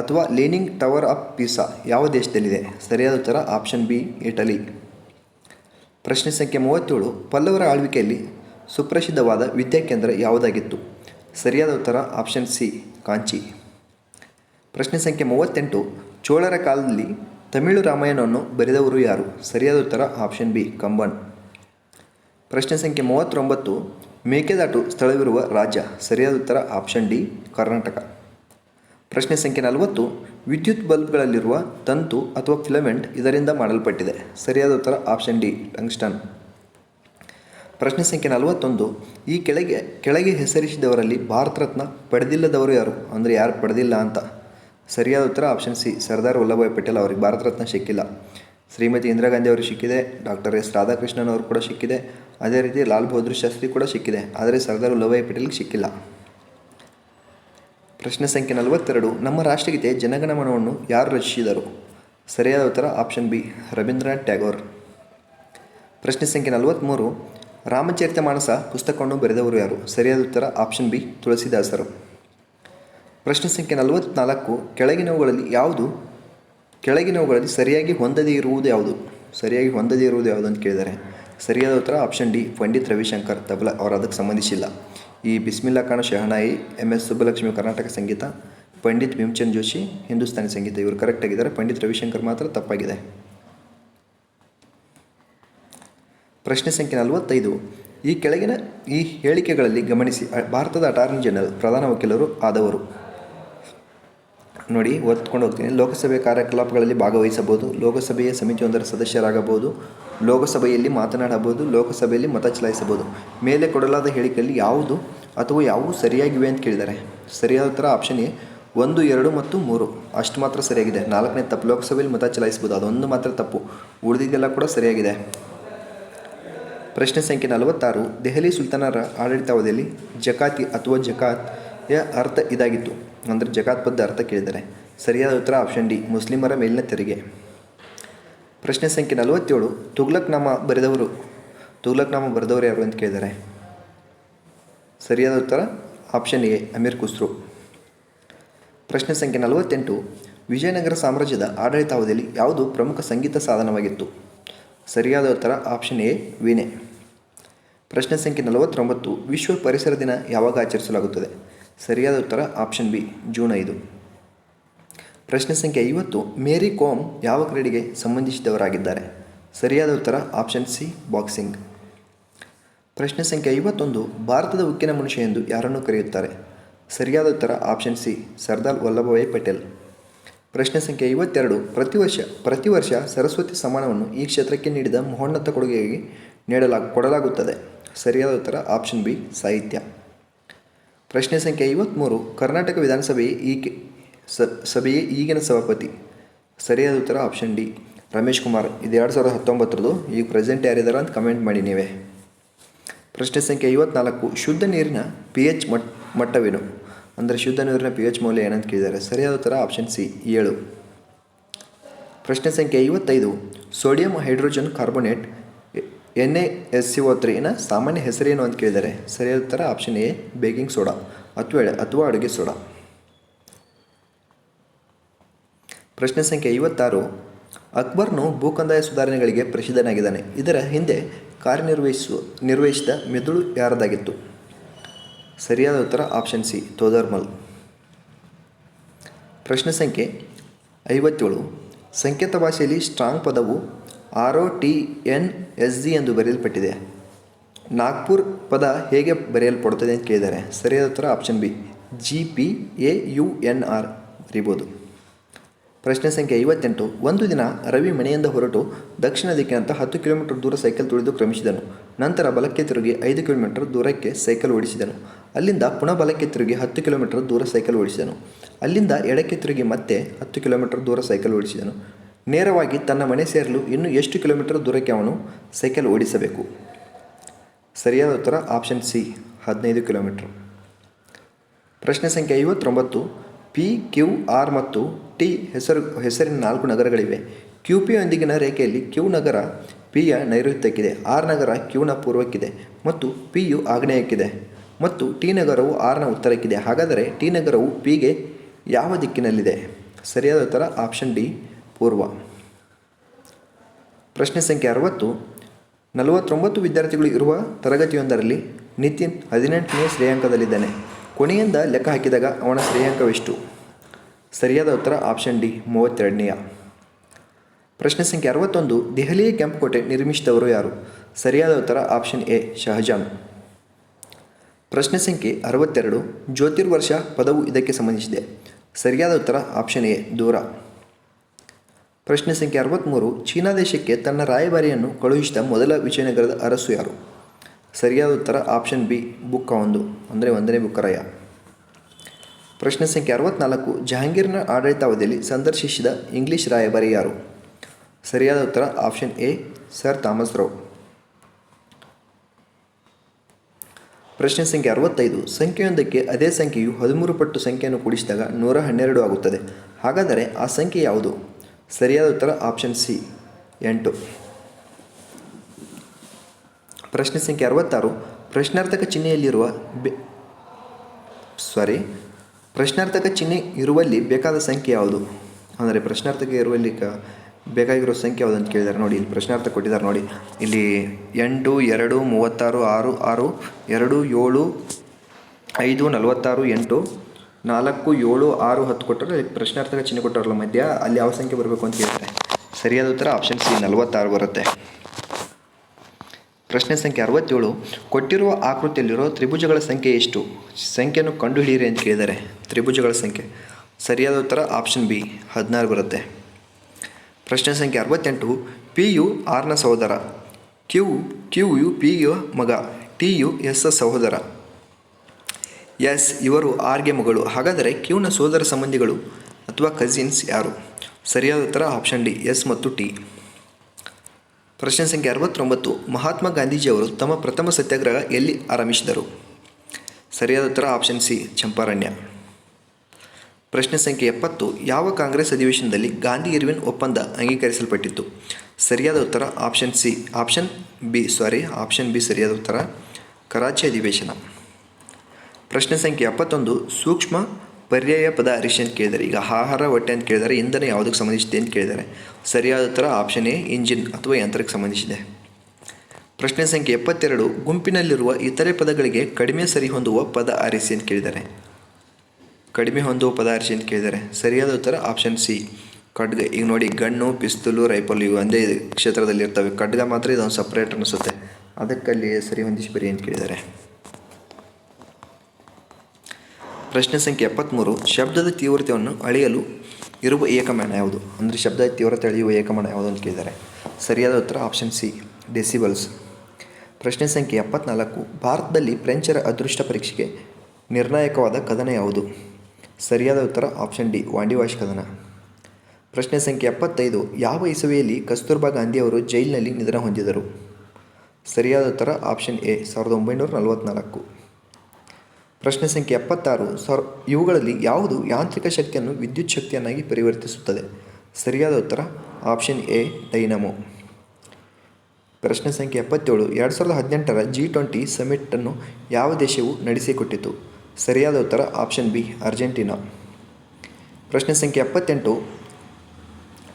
ಅಥವಾ ಲೇನಿಂಗ್ ಟವರ್ ಆಫ್ ಪೀಸಾ ಯಾವ ದೇಶದಲ್ಲಿದೆ? ಸರಿಯಾದ ಉತ್ತರ ಆಪ್ಷನ್ ಬಿ, ಇಟಲಿ. ಪ್ರಶ್ನೆ ಸಂಖ್ಯೆ ಮೂವತ್ತೇಳು, ಪಲ್ಲವರ ಆಳ್ವಿಕೆಯಲ್ಲಿ ಸುಪ್ರಸಿದ್ಧವಾದ ವಿದ್ಯಾಕೇಂದ್ರ ಯಾವುದಾಗಿತ್ತು? ಸರಿಯಾದ ಉತ್ತರ ಆಪ್ಷನ್ ಸಿ ಕಾಂಚಿ. ಪ್ರಶ್ನೆ ಸಂಖ್ಯೆ ಮೂವತ್ತೆಂಟು, ಚೋಳರ ಕಾಲದಲ್ಲಿ ತಮಿಳು ರಾಮಾಯಣವನ್ನು ಬರೆದವರು ಯಾರು? ಸರಿಯಾದ ಉತ್ತರ ಆಪ್ಷನ್ ಬಿ ಕಂಬನ್. ಪ್ರಶ್ನೆ ಸಂಖ್ಯೆ ಮೂವತ್ತೊಂಬತ್ತು, ಮೇಕೆದಾಟು ಸ್ಥಳವಿರುವ ರಾಜ್ಯ? ಸರಿಯಾದ ಉತ್ತರ ಆಪ್ಷನ್ ಡಿ ಕರ್ನಾಟಕ. ಪ್ರಶ್ನೆ ಸಂಖ್ಯೆ ನಲವತ್ತು, ವಿದ್ಯುತ್ ಬಲ್ಬ್ಗಳಲ್ಲಿರುವ ತಂತು ಅಥವಾ ಫಿಲಮೆಂಟ್ ಇದರಿಂದ ಮಾಡಲ್ಪಟ್ಟಿದೆ? ಸರಿಯಾದ ಉತ್ತರ ಆಪ್ಷನ್ ಡಿ ಟಂಗ್ಸ್ಟನ್. ಪ್ರಶ್ನೆ ಸಂಖ್ಯೆ ನಲವತ್ತೊಂದು, ಈ ಕೆಳಗೆ ಕೆಳಗೆ ಹೆಸರಿಸಿದವರಲ್ಲಿ ಭಾರತ ರತ್ನ ಪಡೆದಿಲ್ಲದವರು ಯಾರು? ಅಂದರೆ ಯಾರು ಪಡೆದಿಲ್ಲ ಅಂತ. ಸರಿಯಾದ ಉತ್ತರ ಆಪ್ಷನ್ ಸಿ ಸರ್ದಾರ್ ವಲ್ಲಭಾಯ್ ಪಟೇಲ್ ಅವರಿಗೆ ಭಾರತ ರತ್ನ ಸಿಕ್ಕಿಲ್ಲ. ಶ್ರೀಮತಿ ಇಂದಿರಾ ಗಾಂಧಿ ಅವರು ಸಿಕ್ಕಿದೆ, ಡಾಕ್ಟರ್ ಎಸ್ ರಾಧಾಕೃಷ್ಣನ್ ಅವರು ಕೂಡ ಸಿಕ್ಕಿದೆ. ಅದೇ ರೀತಿ ಲಾಲ್ ಬಹದ್ದೂರ್ ಶಾಸ್ತ್ರಿ ಕೂಡ ಸಿಕ್ಕಿದೆ, ಆದರೆ ಸರ್ದಾರ್ ವಲ್ಲಭಾಯ್ ಪಟೇಲ್ಗೆ ಸಿಕ್ಕಿಲ್ಲ. ಪ್ರಶ್ನೆ ಸಂಖ್ಯೆ ನಲವತ್ತೆರಡು, ನಮ್ಮ ರಾಷ್ಟ್ರಗೀತೆ ಜನಗಣಮನವನ್ನು ಯಾರು ರಚಿಸಿದರು? ಸರಿಯಾದ ಉತ್ತರ ಆಪ್ಷನ್ ಬಿ ರವೀಂದ್ರನಾಥ್ ಟ್ಯಾಗೋರ್. ಪ್ರಶ್ನೆ ಸಂಖ್ಯೆ ನಲವತ್ತ್ಮೂರು ರಾಮಚರಿತ ಮಾನಸ ಪುಸ್ತಕವನ್ನು ಬರೆದವರು ಯಾರು? ಸರಿಯಾದ ಉತ್ತರ ಆಪ್ಷನ್ ಬಿ, ತುಳಸಿದಾಸರು. ಪ್ರಶ್ನೆ ಸಂಖ್ಯೆ ನಲವತ್ತ್ನಾಲ್ಕು ಕೆಳಗಿನವುಗಳಲ್ಲಿ ಯಾವುದು, ಕೆಳಗಿನವುಗಳಲ್ಲಿ ಸರಿಯಾಗಿ ಹೊಂದದೇ ಇರುವುದು ಯಾವುದು? ಸರಿಯಾಗಿ ಹೊಂದದೇ ಇರುವುದು ಯಾವುದು ಅಂತ ಕೇಳಿದ್ದಾರೆ. ಸರಿಯಾದ ಉತ್ತರ ಆಪ್ಷನ್ ಡಿ, ಪಂಡಿತ್ ರವಿಶಂಕರ್ ತಬಲ. ಅವರು ಅದಕ್ಕೆ ಸಂಬಂಧಿಸಿಲ್ಲ. ಈ ಬಿಸ್ಮಿಲ್ಲಾ ಖಾನ್ ಶಹನಾಯಿ ಎಂ ಎಸ್ ಸುಬ್ಬಲಕ್ಷ್ಮಿ ಕರ್ನಾಟಕ ಸಂಗೀತ, ಪಂಡಿತ್ ಭೀಮ್ಚಂದ್ ಜೋಶಿ, ಹಿಂದೂಸ್ತಾನಿ ಸಂಗೀತ. ಇವರು ಕರೆಕ್ಟ್ ಆಗಿದ್ದಾರೆ. ಪಂಡಿತ್ ರವಿಶಂಕರ್ ಮಾತ್ರ ತಪ್ಪಾಗಿದೆ. ಪ್ರಶ್ನೆ ಸಂಖ್ಯೆ ನಲವತ್ತೈದು. ಈ ಕೆಳಗಿನ ಈ ಹೇಳಿಕೆಗಳಲ್ಲಿ ಗಮನಿಸಿ ಭಾರತದ ಅಟಾರ್ನಿ ಜನರಲ್ ಪ್ರಧಾನ ವಕೀಲರು ಆದವರು. ನೋಡಿ ಒತ್ಕೊಂಡು ಹೋಗ್ತೀನಿ. ಲೋಕಸಭೆ ಕಾರ್ಯಕಲಾಪಗಳಲ್ಲಿ ಭಾಗವಹಿಸಬಹುದು. ಲೋಕಸಭೆಯ ಸಮಿತಿಯೊಂದರ ಸದಸ್ಯರಾಗಬಹುದು. ಲೋಕಸಭೆಯಲ್ಲಿ ಮಾತನಾಡಬಹುದು. ಲೋಕಸಭೆಯಲ್ಲಿ ಮತ ಚಲಾಯಿಸಬಹುದು. ಮೇಲೆ ಕೊಡಲಾದ ಹೇಳಿಕೆಯಲ್ಲಿ ಯಾವುದು ಅಥವಾ ಯಾವುವು ಸರಿಯಾಗಿವೆ ಅಂತ ಕೇಳಿದ್ದಾರೆ ಸರಿಯಾದ ಉತ್ತರ ಆಪ್ಷನ್ ಎ, ಒಂದು, ಎರಡು ಮತ್ತು ಮೂರು. ಅಷ್ಟು ಮಾತ್ರ ಸರಿಯಾಗಿದೆ. ನಾಲ್ಕನೇ ತಪ್ಪು. ಲೋಕಸಭೆಯಲ್ಲಿ ಮತ ಚಲಾಯಿಸಬಹುದು. ಅದೊಂದು ಮಾತ್ರ ತಪ್ಪು. ಉಳಿದಿದ್ದೆಲ್ಲ ಕೂಡ ಸರಿಯಾಗಿದೆ. ಪ್ರಶ್ನೆ ಸಂಖ್ಯೆ ನಲವತ್ತಾರು, ದೆಹಲಿ ಸುಲ್ತಾನರ ಆಡಳಿತಾವಧಿಯಲ್ಲಿ ಜಕಾತಿ ಅಥವಾ ಜಕಾತ್ ಯ ಅರ್ಥ ಇದಾಗಿತ್ತು. ಅಂದರೆ ಜಕಾತ್ ಪದ ಅರ್ಥ ಕೇಳಿದ್ದಾರೆ ಸರಿಯಾದ ಉತ್ತರ ಆಪ್ಷನ್ ಡಿ, ಮುಸ್ಲಿಮರ ಮೇಲಿನ ತೆರಿಗೆ. ಪ್ರಶ್ನೆ ಸಂಖ್ಯೆ ನಲವತ್ತೇಳು ತುಗ್ಲಕ್ನಾಮ ಬರೆದವರು ತುಗ್ಲಕ್ನಾಮ ಬರೆದವರು ಯಾರು ಅಂತ ಕೇಳಿದ್ದಾರೆ ಸರಿಯಾದ ಉತ್ತರ ಆಪ್ಷನ್ ಎ, ಅಮೀರ್ ಖುಸ್ರು. ಪ್ರಶ್ನೆ ಸಂಖ್ಯೆ ನಲವತ್ತೆಂಟು, ವಿಜಯನಗರ ಸಾಮ್ರಾಜ್ಯದ ಆಡಳಿತಾವಧಿಯಲ್ಲಿ ಯಾವುದು ಪ್ರಮುಖ ಸಂಗೀತ ಸಾಧನವಾಗಿತ್ತು? ಸರಿಯಾದ ಉತ್ತರ ಆಪ್ಷನ್ ಎ, ವೀಣೆ. ಪ್ರಶ್ನೆ ಸಂಖ್ಯೆ ನಲವತ್ತೊಂಬತ್ತು ವಿಶ್ವ ಪರಿಸರ ದಿನ ಯಾವಾಗ ಆಚರಿಸಲಾಗುತ್ತದೆ? ಸರಿಯಾದ ಉತ್ತರ ಆಪ್ಷನ್ ಬಿ, ಜೂನ್ ಐದು. ಪ್ರಶ್ನೆ ಸಂಖ್ಯೆ ಐವತ್ತು, ಮೇರಿ ಕೋಮ್ ಯಾವ ಕ್ರೀಡೆಗೆ ಸಂಬಂಧಿಸಿದವರಾಗಿದ್ದಾರೆ? ಸರಿಯಾದ ಉತ್ತರ ಆಪ್ಷನ್ ಸಿ, ಬಾಕ್ಸಿಂಗ್. ಪ್ರಶ್ನೆ ಸಂಖ್ಯೆ ಐವತ್ತೊಂದು, ಭಾರತದ ಉಕ್ಕಿನ ಮನುಷ್ಯ ಎಂದು ಯಾರನ್ನು ಕರೆಯುತ್ತಾರೆ? ಸರಿಯಾದ ಉತ್ತರ ಆಪ್ಷನ್ ಸಿ, ಸರ್ದಾರ್ ವಲ್ಲಭಭಾಯಿ ಪಟೇಲ್. ಪ್ರಶ್ನೆ ಸಂಖ್ಯೆ ಐವತ್ತೆರಡು, ಪ್ರತಿ ವರ್ಷ ಪ್ರತಿ ವರ್ಷ ಸರಸ್ವತಿ ಸಮಾನವನ್ನು ಈ ಕ್ಷೇತ್ರಕ್ಕೆ ನೀಡಿದ ಮಹೋನ್ನತ ಕೊಡುಗೆಗೆ ನೀಡಲಾಗ, ಕೊಡಲಾಗುತ್ತದೆ. ಸರಿಯಾದ ಉತ್ತರ ಆಪ್ಷನ್ ಬಿ ಸಾಹಿತ್ಯ. ಪ್ರಶ್ನೆ ಸಂಖ್ಯೆ ಐವತ್ತ್ಮೂರು ಕರ್ನಾಟಕ ವಿಧಾನಸಭೆಯ ಈಕೆ ಸಭೆಯ ಈಗಿನ ಸಭಾಪತಿ. ಸರಿಯಾದ ಉತ್ತರ ಆಪ್ಷನ್ ಡಿ ರಮೇಶ್ ಕುಮಾರ್. ಇದು ಎರಡು ಸಾವಿರದ ಹತ್ತೊಂಬತ್ತರದು ಈಗ ಪ್ರೆಸೆಂಟ್ ಯಾರಿದ್ದಾರೆ ಅಂತ ಕಮೆಂಟ್ ಮಾಡಿ ನೀವೇ. ಪ್ರಶ್ನೆ ಸಂಖ್ಯೆ ಐವತ್ನಾಲ್ಕು, ಶುದ್ಧ ನೀರಿನ ಪಿ ಎಚ್ ಮಟ್, ಮಟ್ಟವೇನು? ಅಂದರೆ ಶುದ್ಧ ನೀರಿನ ಪಿ ಎಚ್ ಮೌಲ್ಯ ಏನಂತ ಕೇಳಿದ್ದಾರೆ ಸರಿಯಾದ ಉತ್ತರ ಆಪ್ಷನ್ ಸಿ ಏಳು. ಪ್ರಶ್ನೆ ಸಂಖ್ಯೆ ಐವತ್ತೈದು sodium hydrogen carbonate N A S C O ತ್ರೀನ ಸಾಮಾನ್ಯ ಹೆಸರೇನು ಅಂತ ಕೇಳಿದ್ದಾರೆ ಸರಿಯಾದ ಉತ್ತರ ಆಪ್ಷನ್ ಎ ಬೇಕಿಂಗ್ ಸೋಡಾ ಅಥವಾ ಅಥವಾ ಅಡುಗೆ ಸೋಡಾ ಪ್ರಶ್ನೆ ಸಂಖ್ಯೆ ಐವತ್ತಾರು. ಅಕ್ಬರ್ನು ಭೂಕಂದಾಯ ಸುಧಾರಣೆಗಳಿಗೆ ಪ್ರಸಿದ್ಧನಾಗಿದ್ದಾನೆ. ಇದರ ಹಿಂದೆ ಕಾರ್ಯನಿರ್ವಹಿಸುವ ನಿರ್ವಹಿಸಿದ ಮೆದುಳು ಯಾರದಾಗಿತ್ತು? ಸರಿಯಾದ ಉತ್ತರ ಆಪ್ಷನ್ ಸಿ ತೋದರ್ಮಲ್ ಪ್ರಶ್ನೆ ಸಂಖ್ಯೆ ಐವತ್ತೇಳು. ಸಂಕೇತ ಭಾಷೆಯಲ್ಲಿ ಸ್ಟ್ರಾಂಗ್ ಪದವು R O T N S G ಎಂದು ಬರೆಯಲ್ಪಟ್ಟಿದೆ. ನಾಗ್ಪುರ್ ಪದ ಹೇಗೆ ಬರೆಯಲ್ಪಡುತ್ತದೆ ಅಂತ ಕೇಳಿದ್ದಾರೆ. ಸರಿಯಾದ ಉತ್ತರ option B. G P A U N R ಬರಿಬೋದು. ಪ್ರಶ್ನೆ ಸಂಖ್ಯೆ ಐವತ್ತೆಂಟು. ಒಂದು ದಿನ ರವಿ ಮನೆಯಿಂದ ಹೊರಟು ದಕ್ಷಿಣ ದಿಕ್ಕಿನಂತ ಹತ್ತು ಕಿಲೋಮೀಟರ್ ದೂರ ಸೈಕಲ್ ತುಳಿದು ಕ್ರಮಿಸಿದನು. ನಂತರ ಬಲಕ್ಕೆ ತಿರುಗಿ ಐದು ಕಿಲೋಮೀಟರ್ ದೂರಕ್ಕೆ ಸೈಕಲ್ ಓಡಿಸಿದನು. ಅಲ್ಲಿಂದ ಪುನಃ ಬಲಕ್ಕೆ ತಿರುಗಿ ಹತ್ತು ಕಿಲೋಮೀಟರ್ ದೂರ ಸೈಕಲ್ ಓಡಿಸಿದನು. ಅಲ್ಲಿಂದ ಎಡಕ್ಕೆ ತಿರುಗಿ ಮತ್ತೆ ಹತ್ತು ಕಿಲೋಮೀಟರ್ ದೂರ ಸೈಕಲ್ ಓಡಿಸಿದನು. ನೇರವಾಗಿ ತನ್ನ ಮನೆ ಸೇರಲು ಇನ್ನು ಎಷ್ಟು ಕಿಲೋಮೀಟರ್ ದೂರಕ್ಕೆ ಅವನು ಸೈಕಲ್ ಓಡಿಸಬೇಕು? ಸರಿಯಾದ ಉತ್ತರ ಆಪ್ಷನ್ ಸಿ, ಹದಿನೈದು ಕಿಲೋಮೀಟರ್. ಪ್ರಶ್ನೆ ಸಂಖ್ಯೆ ಐವತ್ತೊಂಬತ್ತು, ಪಿ, ಕ್ಯೂ, ಆರ್ ಮತ್ತು ಟಿ ಹೆಸರು, ಹೆಸರಿನ ನಾಲ್ಕು ನಗರಗಳಿವೆ. ಕ್ಯೂ ಪಿಯೊಂದಿಗಿನ ರೇಖೆಯಲ್ಲಿ ಕ್ಯೂ ನಗರ ಪಿಯ ನೈಋತ್ಯಕ್ಕಿದೆ, ಆರ್ ನಗರ ಕ್ಯೂನ ಪೂರ್ವಕ್ಕಿದೆ ಮತ್ತು ಪಿ ಯು ಆಗ್ನೇಯಕ್ಕಿದೆ ಮತ್ತು ಟಿ ನಗರವು ಆರ್ನ ಉತ್ತರಕ್ಕಿದೆ. ಹಾಗಾದರೆ ಟಿ ನಗರವು ಪಿಗೆ ಯಾವ ದಿಕ್ಕಿನಲ್ಲಿದೆ? ಸರಿಯಾದ ಉತ್ತರ ಆಪ್ಷನ್ ಡಿ ಪೂರ್ವ. ಪ್ರಶ್ನೆ ಸಂಖ್ಯೆ ಅರವತ್ತು. ನಲವತ್ತೊಂಬತ್ತು ವಿದ್ಯಾರ್ಥಿಗಳು ಇರುವ ತರಗತಿಯೊಂದರಲ್ಲಿ ನಿತಿನ್ ಹದಿನೆಂಟನೇ ಶ್ರೇಯಾಂಕದಲ್ಲಿದ್ದಾನೆ. ಕೊನೆಯಿಂದ ಲೆಕ್ಕ ಹಾಕಿದಾಗ ಅವನ ಶ್ರೇಯಾಂಕವೆಷ್ಟು? ಸರಿಯಾದ ಉತ್ತರ ಆಪ್ಷನ್ ಡಿ, ಮೂವತ್ತೆರಡನೆಯ. ಪ್ರಶ್ನೆ ಸಂಖ್ಯೆ ಅರವತ್ತೊಂದು. ದೆಹಲಿಯ ಕೆಂಪುಕೋಟೆ ನಿರ್ಮಿಸಿದವರು ಯಾರು? ಸರಿಯಾದ ಉತ್ತರ ಆಪ್ಷನ್ ಎ, ಶಹಜಾನ್. ಪ್ರಶ್ನೆ ಸಂಖ್ಯೆ ಅರವತ್ತೆರಡು. ಜ್ಯೋತಿರ್ವರ್ಷ ಪದವು ಇದಕ್ಕೆ ಸಂಬಂಧಿಸಿದೆ. ಸರಿಯಾದ ಉತ್ತರ ಆಪ್ಷನ್ ಎ, ದೂರ. ಪ್ರಶ್ನೆ ಸಂಖ್ಯೆ ಅರವತ್ತ್ಮೂರು ಚೀನಾ ದೇಶಕ್ಕೆ ತನ್ನ ರಾಯಭಾರಿಯನ್ನು ಕಳುಹಿಸಿದ ಮೊದಲ ವಿಜಯನಗರದ ಅರಸು ಯಾರು? ಸರಿಯಾದ ಉತ್ತರ ಆಪ್ಷನ್ ಬಿ, ಬುಕ್ಕ ಒಂದು, ಅಂದರೆ ಒಂದನೇ ಬುಕ್ಕರಾಯ ಪ್ರಶ್ನೆ ಸಂಖ್ಯೆ ಅರವತ್ನಾಲ್ಕು, ಜಹಾಂಗೀರ್ನ ಆಡಳಿತಾವಧಿಯಲ್ಲಿ ಸಂದರ್ಶಿಸಿದ ಇಂಗ್ಲಿಷ್ ರಾಯಭಾರಿ ಯಾರು? ಸರಿಯಾದ ಉತ್ತರ option A, sir Thomas Roe ಪ್ರಶ್ನೆ ಸಂಖ್ಯೆ ಅರವತ್ತೈದು, ಸಂಖ್ಯೆಯೊಂದಕ್ಕೆ ಅದೇ ಸಂಖ್ಯೆಯು ಹದಿಮೂರು ಪಟ್ಟು ಸಂಖ್ಯೆಯನ್ನು ಕೂಡಿಸಿದಾಗ ನೂರ ಹನ್ನೆರಡು ಆಗುತ್ತದೆ. ಹಾಗಾದರೆ ಆ ಸಂಖ್ಯೆ ಯಾವುದು? ಸರಿಯಾದ ಉತ್ತರ ಆಪ್ಷನ್ ಸಿ ಎಂಟು. ಪ್ರಶ್ನೆ ಸಂಖ್ಯೆ ಅರವತ್ತಾರು. ಪ್ರಶ್ನಾರ್ಥಕ ಚಿಹ್ನೆಯಲ್ಲಿರುವ ಬೆ ಸಾರಿ ಪ್ರಶ್ನಾರ್ಥಕ ಚಿಹ್ನೆ ಇರುವಲ್ಲಿ ಬೇಕಾದ ಸಂಖ್ಯೆ ಯಾವುದು? ಅಂದರೆ ಪ್ರಶ್ನಾರ್ಥಕ ಇರುವಲ್ಲಿ ಕ ಬೇಕಾಗಿರೋ ಸಂಖ್ಯೆ ಯಾವುದು ಅಂತ ಕೇಳಿದ್ದಾರೆ ನೋಡಿ, ಇಲ್ಲಿ ಪ್ರಶ್ನಾರ್ಥ ಕೊಟ್ಟಿದ್ದಾರೆ ನೋಡಿ. ಇಲ್ಲಿ ಎಂಟು, ಎರಡು, ಮೂವತ್ತಾರು, ಆರು ಆರು, ಎರಡು, ಏಳು, ಐದು, ನಲವತ್ತಾರು, ಎಂಟು ನಾಲ್ಕು, ಏಳು, ಆರು, ಹತ್ತು ಕೊಟ್ಟರೆ ಪ್ರಶ್ನಾರ್ಥಕ ಚಿಹ್ನೆ ಕೊಟ್ಟಾರಲ್ಲ ಮಧ್ಯ, ಅಲ್ಲಿ ಯಾವ ಸಂಖ್ಯೆ ಬರಬೇಕು ಅಂತ ಕೇಳ್ತಾರೆ. ಸರಿಯಾದ ಉತ್ತರ ಆಪ್ಷನ್ ಸಿ ನಲವತ್ತಾರು ಬರುತ್ತೆ. ಪ್ರಶ್ನೆ ಸಂಖ್ಯೆ ಅರವತ್ತೇಳು, ಕೊಟ್ಟಿರುವ ಆಕೃತಿಯಲ್ಲಿರೋ ತ್ರಿಭುಜಗಳ ಸಂಖ್ಯೆ ಎಷ್ಟು? ಸಂಖ್ಯೆಯನ್ನು ಕಂಡುಹಿಡಿಯಿರಿ ಅಂತ ಕೇಳಿದ್ದಾರೆ. ತ್ರಿಭುಜಗಳ ಸಂಖ್ಯೆ. ಸರಿಯಾದ ಉತ್ತರ ಆಪ್ಷನ್ ಬಿ ಹದಿನಾರು ಬರುತ್ತೆ. ಪ್ರಶ್ನೆ ಸಂಖ್ಯೆ ಅರವತ್ತೆಂಟು ಪಿ ಯು ಆರ್ನ ಸಹೋದರ. Q Q U P U ಮಗ. ಟಿ ಯು ಎಸ್ ಸಹೋದರ. ಎಸ್ ಇವರು ಆರ್ಗೆ ಮಗಳು. ಹಾಗಾದರೆ ಕ್ಯೂನ ಸೋದರ ಸಂಬಂಧಿಗಳು ಅಥವಾ ಕಸಿನ್ಸ್ ಯಾರು? ಸರಿಯಾದ ಉತ್ತರ ಆಪ್ಷನ್ ಡಿ ಎಸ್ ಮತ್ತು ಟಿ ಪ್ರಶ್ನೆ ಸಂಖ್ಯೆ ಅರವತ್ತೊಂಬತ್ತು. ಮಹಾತ್ಮ ಗಾಂಧೀಜಿಯವರು ತಮ್ಮ ಪ್ರಥಮ ಸತ್ಯಾಗ್ರಹ ಎಲ್ಲಿ ಆರಂಭಿಸಿದರು? ಸರಿಯಾದ ಉತ್ತರ ಆಪ್ಷನ್ ಸಿ ಚಂಪಾರಣ್ಯ. ಪ್ರಶ್ನೆ ಸಂಖ್ಯೆ ಎಪ್ಪತ್ತು. ಯಾವ ಕಾಂಗ್ರೆಸ್ ಅಧಿವೇಶನದಲ್ಲಿ ಗಾಂಧಿ ಇರ್ವಿನ್ ಒಪ್ಪಂದ ಅಂಗೀಕರಿಸಲ್ಪಟ್ಟಿತ್ತು? ಸರಿಯಾದ ಉತ್ತರ option C option B sorry option B ಸರಿಯಾದ ಉತ್ತರ. ಕರಾಚಿ ಅಧಿವೇಶನ. ಪ್ರಶ್ನೆ ಸಂಖ್ಯೆ ಎಪ್ಪತ್ತೊಂದು, ಸೂಕ್ಷ್ಮ ಪರ್ಯಾಯ ಪದ ಅರಿಶಿ ಅಂತ ಕೇಳಿದ್ದಾರೆ. ಈಗ ಆಹಾರ, ಹೊಟ್ಟೆ ಅಂತ ಕೇಳಿದ್ದಾರೆ. ಇಂಧನ ಯಾವುದಕ್ಕೆ ಸಂಬಂಧಿಸಿದೆ ಅಂತ ಕೇಳಿದ್ದಾರೆ. ಸರಿಯಾದ ಉತ್ತರ ಆಪ್ಷನ್ ಎ ಇಂಜಿನ್ ಅಥವಾ ಯಂತ್ರಕ್ಕೆ ಸಂಬಂಧಿಸಿದೆ. ಪ್ರಶ್ನೆ ಸಂಖ್ಯೆ ಎಪ್ಪತ್ತೆರಡು, ಗುಂಪಿನಲ್ಲಿರುವ ಇತರೆ ಪದಗಳಿಗೆ ಕಡಿಮೆ ಸರಿ ಹೊಂದುವ ಪದ ಅರಿಸಿ ಅಂತ ಕೇಳಿದ್ದಾರೆ. ಕಡಿಮೆ ಹೊಂದುವ ಪದ ಅರಿಸಿ ಅಂತ ಕೇಳಿದ್ದಾರೆ. ಸರಿಯಾದ ಉತ್ತರ ಆಪ್ಷನ್ ಸಿ. ಖಡ್ಗ, ಈಗ ನೋಡಿ, ಗಣ್ಣು, ಪಿಸ್ತೂಲು ರೈಫಲ್ ಇವು ಒಂದೇ ಕ್ಷೇತ್ರದಲ್ಲಿ ಇರ್ತವೆ ಖಡ್ಗ ಮಾತ್ರ ಇದೊಂದು ಸಪ್ರೇಟ್ ಅನಿಸುತ್ತೆ ಅದಕ್ಕಲ್ಲಿ ಸರಿ ಹೊಂದಿಸಿ ಬರಿ ಅಂತ ಕೇಳಿದ್ದಾರೆ. ಪ್ರಶ್ನೆ ಸಂಖ್ಯೆ ಎಪ್ಪತ್ತ್ಮೂರು ಶಬ್ದದ ತೀವ್ರತೆಯನ್ನು ಅಳೆಯಲು ಇರುವ ಏಕಮಾನ ಯಾವುದು? ಅಂದರೆ ಶಬ್ದ ತೀವ್ರತೆ ಅಳೆಯುವ ಏಕಮಾನ ಯಾವುದು ಅಂತ ಕೇಳಿದ್ದಾರೆ. ಸರಿಯಾದ ಉತ್ತರ ಆಪ್ಷನ್ ಸಿ ಡೆಸಿಬಲ್ಸ್ ಪ್ರಶ್ನೆ ಸಂಖ್ಯೆ ಎಪ್ಪತ್ನಾಲ್ಕು, ಭಾರತದಲ್ಲಿ ಫ್ರೆಂಚರ ಅದೃಷ್ಟ ಪರೀಕ್ಷೆಗೆ ನಿರ್ಣಾಯಕವಾದ ಕದನ ಯಾವುದು? ಸರಿಯಾದ ಉತ್ತರ ಆಪ್ಷನ್ ಡಿ ವಾಂಡಿವಾಶ್ ಕದನ. ಪ್ರಶ್ನೆ ಸಂಖ್ಯೆ ಎಪ್ಪತ್ತೈದು, ಯಾವ ಇಸವಿಯಲ್ಲಿ ಕಸ್ತೂರ್ಬಾ ಗಾಂಧಿಯವರು ಜೈಲಿನಲ್ಲಿ ನಿಧನ ಹೊಂದಿದರು ಸರಿಯಾದ ಉತ್ತರ ಆಪ್ಷನ್ ಎ ಸಾವಿರದ ಒಂಬೈನೂರ ನಲವತ್ತ್ನಾಲ್ಕು ಪ್ರಶ್ನೆ ಸಂಖ್ಯೆ ಎಪ್ಪತ್ತಾರು. ಸರ್, ಇವುಗಳಲ್ಲಿ ಯಾವುದು ಯಾಂತ್ರಿಕ ಶಕ್ತಿಯನ್ನು ವಿದ್ಯುತ್ ಶಕ್ತಿಯನ್ನಾಗಿ ಪರಿವರ್ತಿಸುತ್ತದೆ? ಸರಿಯಾದ ಉತ್ತರ, ಆಪ್ಷನ್ ಎ, ಡೈನಮೋ. ಪ್ರಶ್ನೆ ಸಂಖ್ಯೆ ಎಪ್ಪತ್ತೇಳು. ಎರಡು ಸಾವಿರದ ಹದಿನೆಂಟರ ಜಿ ಟ್ವೆಂಟಿ ಸಮಿಟನ್ನು ಯಾವ ದೇಶವು ನಡೆಸಿಕೊಟ್ಟಿತು? ಸರಿಯಾದ ಉತ್ತರ, ಆಪ್ಷನ್ ಬಿ, ಅರ್ಜೆಂಟೀನಾ. ಪ್ರಶ್ನೆ ಸಂಖ್ಯೆ ಎಪ್ಪತ್ತೆಂಟು.